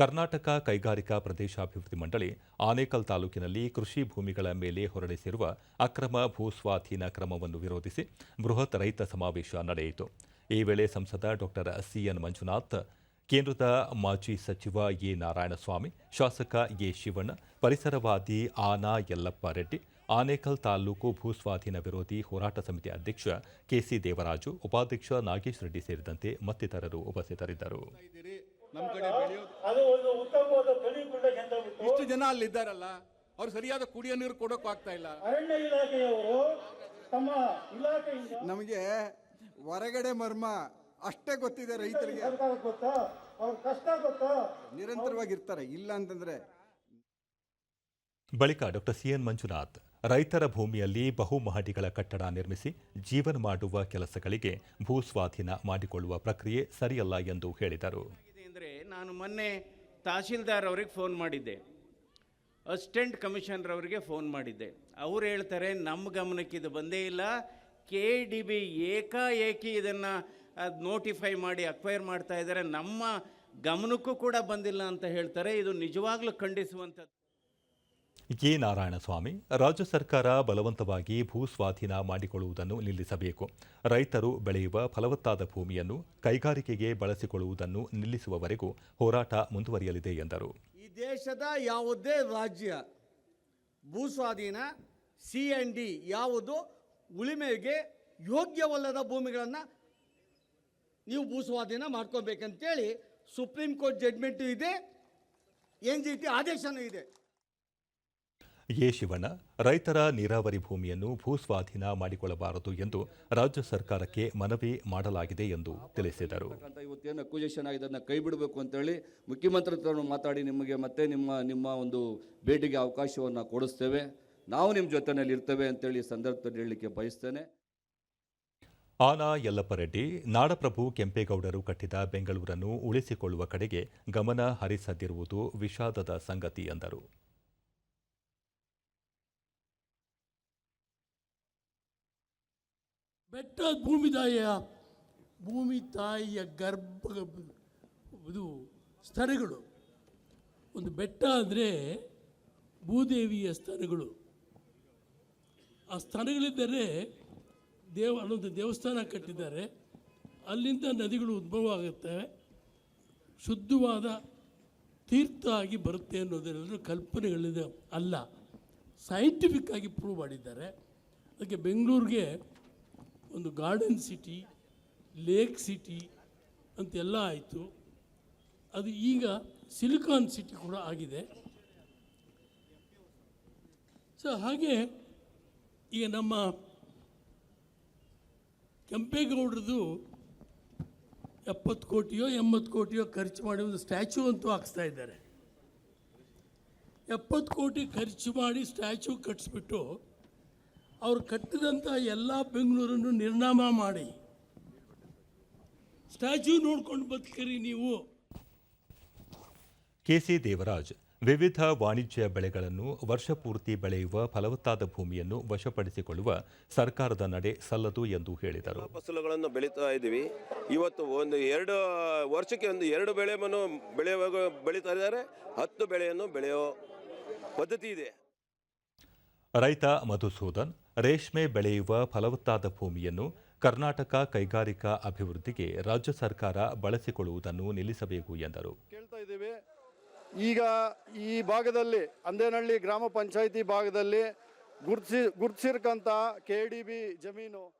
ಕರ್ನಾಟಕ ಕೈಗಾರಿಕಾ ಪ್ರದೇಶಾಭಿವೃದ್ಧಿ ಮಂಡಳಿ ಆನೇಕಲ್ ತಾಲೂಕಿನಲ್ಲಿ ಕೃಷಿ ಭೂಮಿಗಳ ಮೇಲೆ ಹೊರಡಿಸಿರುವ ಅಕ್ರಮ ಭೂಸ್ವಾಧೀನ ಕ್ರಮವನ್ನು ವಿರೋಧಿಸಿ ಬೃಹತ್ ರೈತ ಸಮಾವೇಶ ನಡೆಯಿತು. ಈ ವೇಳೆ ಸಂಸದ ಡಾಕ್ಟರ್ ಸಿಎನ್ ಮಂಜುನಾಥ್, ಕೇಂದ್ರದ ಮಾಜಿ ಸಚಿವ ಎ ನಾರಾಯಣಸ್ವಾಮಿ, ಶಾಸಕ ಎ ಶಿವಣ್ಣ, ಪರಿಸರವಾದಿ ಆನಾ ಯಲ್ಲಪ್ಪ ರೆಡ್ಡಿ, ಆನೇಕಲ್ ತಾಲೂಕು ಭೂಸ್ವಾಧೀನ ವಿರೋಧಿ ಹೋರಾಟ ಸಮಿತಿ ಅಧ್ಯಕ್ಷ ಕೆಸಿ ದೇವರಾಜು, ಉಪಾಧ್ಯಕ್ಷ ನಾಗೇಶ್ ರೆಡ್ಡಿ ಸೇರಿದಂತೆ ಮತ್ತಿತರರು ಉಪಸ್ಥಿತರಿದ್ದರು. ನಮ್ಮ ಕಡೆ ಬೆಳೆಯೋದು. ಅದು ಒಂದು ಉತ್ತಮವಾದ ತಳಿ ಗುಡ್ಡಕ್ಕೆ ಇಷ್ಟು ಜನ ಅಲ್ಲಿ ಇದ್ದಾರಲ್ಲ ಅವ್ರು ಸರಿಯಾದ ಕುಡಿಯೋ ನೀರು ಕೊಡೋಕ್ಕೂ ಆಗ್ತಾ ಇಲ್ಲ. ಅರಣ್ಯ ಇಲಾಖೆಯವರು ತಮ್ಮ ಇಲಾಖೆಯಿಂದ ನಮಗೆ ಹೊರಗಡೆ ಮರ್ಮ ಅಷ್ಟೇ ಗೊತ್ತಿದೆ ರೈತರಿಗೆ. ಸರ್ಕಾರ ಗೊತ್ತಾ? ಅವ್ರ ಕಷ್ಟ ಗೊತ್ತಾ? ನಿರಂತರವಾಗಿರ್ತಾರೆ. ಇಲ್ಲ ಅಂತಂದ್ರೆ ಬಳಿಕ ಡಾಕ್ಟರ್ ಸಿ ಎನ್ ಮಂಜುನಾಥ್ ರೈತರ ಭೂಮಿಯಲ್ಲಿ ಬಹುಮಹಡಿಗಳ ಕಟ್ಟಡ ನಿರ್ಮಿಸಿ ಜೀವನ ಮಾಡುವ ಕೆಲಸಗಳಿಗೆ ಭೂಸ್ವಾಧೀನ ಮಾಡಿಕೊಳ್ಳುವ ಪ್ರಕ್ರಿಯೆ ಸರಿಯಲ್ಲ ಎಂದು ಹೇಳಿದರು. ನಾನು ಮೊನ್ನೆ ತಹಶೀಲ್ದಾರ್ ಅವ್ರಿಗೆ ಫೋನ್ ಮಾಡಿದ್ದೆ. ಅಸಿಸ್ಟೆಂಟ್ ಕಮಿಷನರ್ ಅವರಿಗೆ ಫೋನ್ ಮಾಡಿದ್ದೆ. ಅವ್ರು ಹೇಳ್ತಾರೆ ನಮ್ಮ ಗಮನಕ್ಕೆ ಇದು ಬಂದೇ ಇಲ್ಲ. ಕೆ ಡಿ ಬಿ ಏಕಾಏಕಿ ಇದನ್ನು ನೋಟಿಫೈ ಮಾಡಿ ಅಕ್ವೈರ್ ಮಾಡ್ತಾ ಇದ್ದಾರೆ. ನಮ್ಮ ಗಮನಕ್ಕೂ ಕೂಡ ಬಂದಿಲ್ಲ ಅಂತ ಹೇಳ್ತಾರೆ. ಇದು ನಿಜವಾಗ್ಲೂ ಖಂಡಿಸುವಂಥದ್ದು. ಎ ನಾರಾಯಣಸ್ವಾಮಿ ರಾಜ್ಯ ಸರ್ಕಾರ ಬಲವಂತವಾಗಿ ಭೂಸ್ವಾಧೀನ ಮಾಡಿಕೊಳ್ಳುವುದನ್ನು ನಿಲ್ಲಿಸಬೇಕು. ರೈತರು ಬೆಳೆಯುವ ಫಲವತ್ತಾದ ಭೂಮಿಯನ್ನು ಕೈಗಾರಿಕೆಗೆ ಬಳಸಿಕೊಳ್ಳುವುದನ್ನು ನಿಲ್ಲಿಸುವವರೆಗೂ ಹೋರಾಟ ಮುಂದುವರಿಯಲಿದೆ, ಎಂದರು. ಈ ದೇಶದ ಯಾವುದೇ ರಾಜ್ಯ ಭೂಸ್ವಾಧೀನ, ಸಿ ಎನ್ ಡಿ ಯಾವುದು ಉಳಿಮೆಗೆ ಯೋಗ್ಯವಲ್ಲದ ಭೂಮಿಗಳನ್ನು ನೀವು ಭೂಸ್ವಾಧೀನ ಮಾಡ್ಕೋಬೇಕಂತೇಳಿ ಸುಪ್ರೀಂ ಕೋರ್ಟ್ ಜಡ್ಮೆಂಟು ಇದೆ, ಎನ್ ಜಿ ಟಿ ಆದೇಶನೂ ಇದೆ. ಎ ಶಿವಣ್ಣ ರೈತರ ನೀರಾವರಿ ಭೂಮಿಯನ್ನು ಭೂಸ್ವಾಧೀನ ಮಾಡಿಕೊಳ್ಳಬಾರದು ಎಂದು ರಾಜ್ಯ ಸರ್ಕಾರಕ್ಕೆ ಮನವಿ ಮಾಡಲಾಗಿದೆ ಎಂದು ತಿಳಿಸಿದರು. ಇವತ್ತೇನು ಅಕ್ವಿಜೇಷನ್ ಆಗಿದೆ ಅದನ್ನ ಕೈ ಬಿಡಬೇಕು ಅಂತೇಳಿ ಮುಖ್ಯಮಂತ್ರಿ ಹತ್ರ ಮಾತಾಡಿ ನಿಮಗೆ ಮತ್ತೆ ನಿಮ್ಮ ನಿಮ್ಮ ಒಂದು ಭೇಟಿಗೆ ಅವಕಾಶವನ್ನು ಕೊಡಿಸ್ತೇವೆ. ನಾವು ನಿಮ್ಮ ಜೊತೆಯಲ್ಲಿ ಇರ್ತೇವೆ ಅಂತೇಳಿ ಹೇಳಿ ಸಂದರ್ಭದಲ್ಲಿ ಹೇಳಲಿಕ್ಕೆ ಬಯಸ್ತೇನೆ. ಆನಾ ಯಲ್ಲಪ್ಪರೆಡ್ಡಿ ನಾಡಪ್ರಭು ಕೆಂಪೇಗೌಡರು ಕಟ್ಟಿದ ಬೆಂಗಳೂರನ್ನು ಉಳಿಸಿಕೊಳ್ಳುವ ಕಡೆಗೆ ಗಮನ ಹರಿಸದಿರುವುದು ವಿಷಾದದ ಸಂಗತಿ ಎಂದರು. ಬೆಟ್ಟ ಭೂಮಿ ತಾಯಿಯ ಭೂಮಿ ತಾಯಿಯ ಗರ್ಭ, ಇದು ಸ್ತರಗಳು ಒಂದು ಬೆಟ್ಟ ಅಂದರೆ ಭೂದೇವಿಯ ಸ್ತನಗಳು. ಆ ಸ್ತನಗಳಿದ್ದರೆ ದೇವ, ಅಲ್ಲೊಂದು ದೇವಸ್ಥಾನ ಕಟ್ಟಿದ್ದಾರೆ. ಅಲ್ಲಿಂದ ನದಿಗಳು ಉದ್ಭವ ಆಗುತ್ತವೆ ಶುದ್ಧವಾದ ತೀರ್ಥ ಆಗಿ ಬರುತ್ತೆ ಅನ್ನೋದೆಲ್ಲರೂ ಕಲ್ಪನೆಗಳಿದೆ. ಅಲ್ಲ ಸೈಂಟಿಫಿಕ್ ಆಗಿ ಪ್ರೂವ್ ಮಾಡಿದ್ದಾರೆ. ಅದಕ್ಕೆ ಬೆಂಗಳೂರಿಗೆ ಒಂದು ಗಾರ್ಡನ್ ಸಿಟಿ, ಲೇಕ್ ಸಿಟಿ ಅಂತೆಲ್ಲ ಆಯಿತು. ಅದು ಈಗ ಸಿಲಿಕಾನ್ ಸಿಟಿ ಕೂಡ ಆಗಿದೆ. ಸೊ ಹಾಗೆ ಈಗ ನಮ್ಮ ಕೆಂಪೇಗೌಡರದು ಎಪ್ಪತ್ತು ಕೋಟಿಯೋ, ಎಂಬತ್ತು ಕೋಟಿಯೋ ಖರ್ಚು ಮಾಡಿ ಒಂದು ಸ್ಟ್ಯಾಚ್ಯೂ ಅಂತೂ ಹಾಕ್ಸ್ತಾ ಇದ್ದಾರೆ. ಎಪ್ಪತ್ತು ಕೋಟಿ ಖರ್ಚು ಮಾಡಿ ಸ್ಟ್ಯಾಚ್ಯೂ ಕಟ್ಟಿಸ್ಬಿಟ್ಟು ಅವ್ರು ಕಟ್ಟಿದಂಥ ಎಲ್ಲ ಬೆಂಗಳೂರನ್ನು ನಿರ್ನಾಮ ಮಾಡಿ. ಸ್ಟ್ಯಾಚ್ಯೂ ನೋಡ್ಕೊಂಡು ಬದುಕಿರಿ ನೀವು. ಕೆಸಿ ದೇವರಾಜ್ ವಿವಿಧ ವಾಣಿಜ್ಯ ಬೆಳೆಗಳನ್ನು ವರ್ಷಪೂರ್ತಿ ಬೆಳೆಯುವ ಫಲವತ್ತಾದ ಭೂಮಿಯನ್ನು ವಶಪಡಿಸಿಕೊಳ್ಳುವ ಸರ್ಕಾರದ ನಡೆ ಸಲ್ಲದು ಎಂದು ಹೇಳಿದರು. ಫಸಲುಗಳನ್ನು ಬೆಳೀತಾ ಇದ್ದೀವಿ. ಇವತ್ತು ಒಂದು ಎರಡು ವರ್ಷಕ್ಕೆ ಒಂದು ಎರಡು ಬೆಳೆಯನ್ನು ಬೆಳೆಯುವಾಗ ಬೆಳೀತಾ ಇದ್ದಾರೆ. ಹತ್ತು ಬೆಳೆಯನ್ನು ಬೆಳೆಯೋ ಪದ್ಧತಿ ಇದೆ. ರೈತ ಮಧುಸೂದನ್ ರೇಷ್ಮೆ ಬೆಳೆಯುವ ಫಲವತ್ತಾದ ಭೂಮಿಯನ್ನು ಕರ್ನಾಟಕ ಕೈಗಾರಿಕಾ ಅಭಿವೃದ್ಧಿಗೆ ರಾಜ್ಯ ಸರ್ಕಾರ ಬಳಸಿಕೊಳ್ಳುವುದನ್ನು ನಿಲ್ಲಿಸಬೇಕು ಎಂದರು. ಕೇಳ್ತಾ ಇದ್ದೇವೆ. ಈಗ ಈ ಭಾಗದಲ್ಲಿ, ಅಂದೇನಹಳ್ಳಿ ಗ್ರಾಮ ಪಂಚಾಯಿತಿ ಭಾಗದಲ್ಲಿ ಗುರ್ತಿಸಿ ಗುರ್ತಿಸಿರ್ಕಂತ ಕೆ ಡಿ ಬಿ ಜಮೀನು